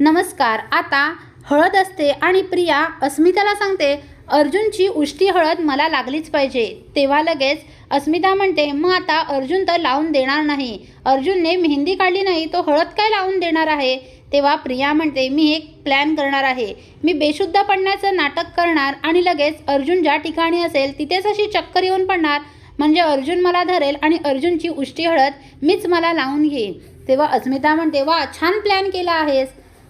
नमस्कार आता हळद असते आणि प्रिया अस्मिताला सांगते अर्जुनची उष्टी हळद मला लागलीच पाहिजे. तेव्हा लगेच अस्मिता म्हणते मग आता अर्जुन तर लावून देणार नाही. अर्जुनने मेहंदी काढली नाही तो हळद काय लावून देणार आहे? तेव्हा प्रिया म्हणते मी एक प्लॅन करणार आहे. मी बेशुद्ध पडण्याचं नाटक करणार आणि लगेच अर्जुन ज्या ठिकाणी असेल तिथेच अशी चक्कर येऊन पडणार. म्हणजे अर्जुन मला धरेल आणि अर्जुनची उष्टी हळद मीच मला लावून घेईन. तेव्हा अस्मिता म्हणते वा छान प्लॅन केला आहेस.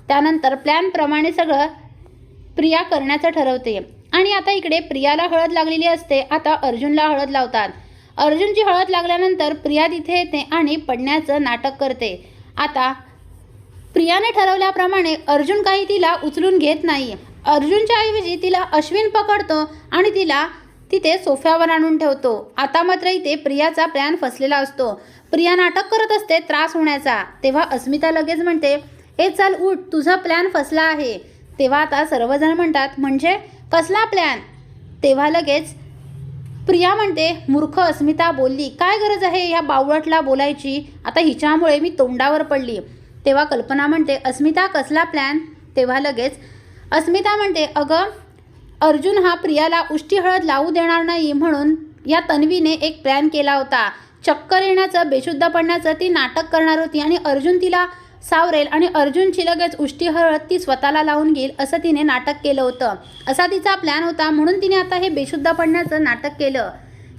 त्यानंतर प्लॅनप्रमाणे सगळं प्रिया करण्याचं ठरवते. आणि आता इकडे प्रियाला हळद लागलेली असते. आता अर्जुनला हळद लावतात. अर्जुनची हळद लागल्यानंतर प्रिया तिथे येते आणि पडण्याचं नाटक करते. आता प्रियाने ठरवल्याप्रमाणे अर्जुन काही तिला उचलून घेत नाही. अर्जुनच्या ऐवजी तिला अश्विन पकडतो आणि तिला तिथे सोफ्यावर आणून ठेवतो. आता मात्र इथे प्रियाचा प्लॅन फसलेला असतो. प्रिया नाटक करत असते त्रास होण्याचा. तेव्हा अस्मिता लगेच म्हणते ए चल उठ तुझा प्लॅन फसला आहे. तेव्हा आता सर्वजण म्हणतात म्हणजे कसला प्लॅन तेव्हा लगेच प्रिया म्हणते मूर्ख अस्मिता बोलली काय गरज आहे या बावळटला बोलायची? आता हिच्यामुळे मी तोंडावर पडली. तेव्हा कल्पना म्हणते अस्मिता कसला प्लॅन तेव्हा लगेच अस्मिता म्हणते अगं अर्जुन हा प्रियाला उष्टी हळद लावू देणार नाही म्हणून या तन्वीने एक प्लॅन केला होता. चक्कर येण्याचं बेशुद्ध पडण्याचं ती नाटक करणार होती आणि अर्जुन तिला सावरेल आणि अर्जुनची लगेच उष्टी हळद ती स्वतःला लावून घेईल असं तिने नाटक केलं होतं. असा तिचा प्लॅन होता म्हणून तिने आता हे बेशुद्ध पडण्याचं नाटक केलं.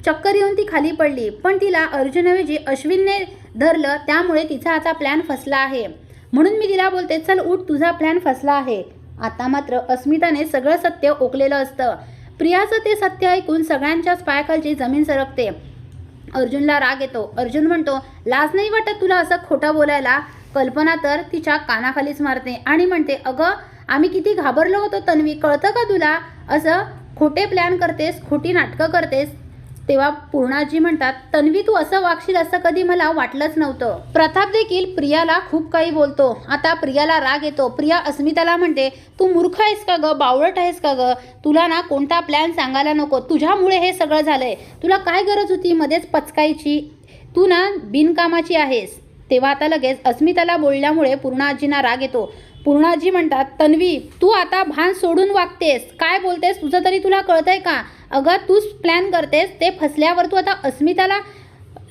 चक्कर येऊन ती खाली पडली पण तिला अर्जुनऐवजी अश्विनने धरलं त्यामुळे तिचा आता प्लॅन फसला आहे. म्हणून मी तिला बोलते चल उठ तुझा प्लॅन फसला आहे. आता मात्र अस्मिताने सगळं सत्य ओकलेलं असतं. प्रियाचं ते सत्य ऐकून सगळ्यांच्याच पायाखालची जमीन सरकते. अर्जुनला राग येतो. अर्जुन म्हणतो लाज नाही वाटत तुला असं खोटं बोलायला? कल्पना तर तिच्या कानाखालीच मारते आणि म्हणते अगं आम्ही किती घाबरलो होतो तन्वी. कळतं का तुला? असं खोटे प्लॅन करतेस खोटी नाटकं करतेस. तेव्हा पूर्णाजी म्हणतात तन्वी तू असं वागशील असं कधी मला वाटलंच नव्हतं. प्रताप देखील प्रियाला खूप काही बोलतो. आता प्रियाला राग येतो. प्रिया अस्मिताला म्हणते तू मूर्ख आहेस का ग? बावळट आहेस का ग? तुला ना कोणता प्लॅन सांगायला नको. तुझ्यामुळे हे सगळं झालंय. तुला काय गरज होती मध्येच पचकायची? तू ना बिनकामाची आहेस. तेव्हा आता लगेच अस्मिताला बोलल्यामुळे पूर्णाजींना राग येतो. पूर्णाजी म्हणतात तन्वी तू आता भान सोडून वागतेस. काय बोलतेस? तुझं तरी तुला कळतंय का? अगं तूच प्लॅन करतेस. ते फसल्यावर तू आता अस्मिताला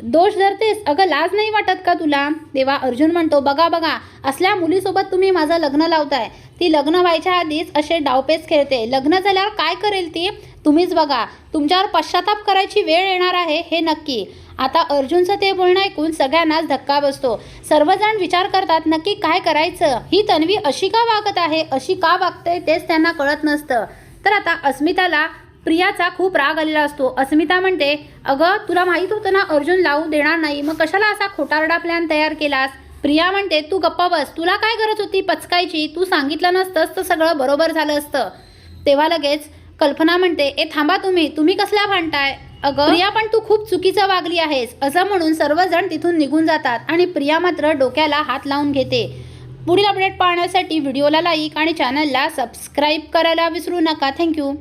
दोष धरतेस. अगं लाज नाही वाटत का तुला? तेव्हा अर्जुन म्हणतो बघा बघा असल्या मुलीसोबत तुम्ही माझं लग्न लावताय. ती लग्न व्हायच्या आधीच असे डावपेच खेळते. लग्न झाल्यावर काय करेल ती? तुम्हीच बघा. तुमच्यावर पश्चाताप करायची वेळ येणार आहे हे नक्की. आता अर्जुनचं ते बोलणं ऐकून सगळ्यांनाच धक्का बसतो. सर्वजण विचार करतात नक्की काय करायचं? ही तन्वी अशी का वागत आहे? अशी का वागते? तेच त्यांना कळत नसतं. तर आता अस्मिताला प्रियाचा खूप राग आलेला असतो. अस्मिता म्हणते अगं तुला माहीत होतं ना अर्जुन लावू देणार नाही. मग कशाला असा खोटारडा प्लॅन तयार केलास? प्रिया म्हणते तू गप्पा बस. तुला काय गरज होती पचकायची? तू सांगितलं नसतंस तर सगळं बरोबर झालं असतं. तेव्हा लगेच कल्पना म्हणते ए थांबा तुम्ही. तुम्ही कसल्या भांडताय? अगं? प्रिया पण तू खूप चुकीचं वागली आहेस. असं म्हणून सर्वजण तिथून निघून जातात आणि प्रिया मात्र डोक्याला हात लावून घेते. पुढील अपडेट पाहण्यासाठी व्हिडिओला लाईक आणि चॅनलला सबस्क्राईब करायला विसरू नका. थँक्यू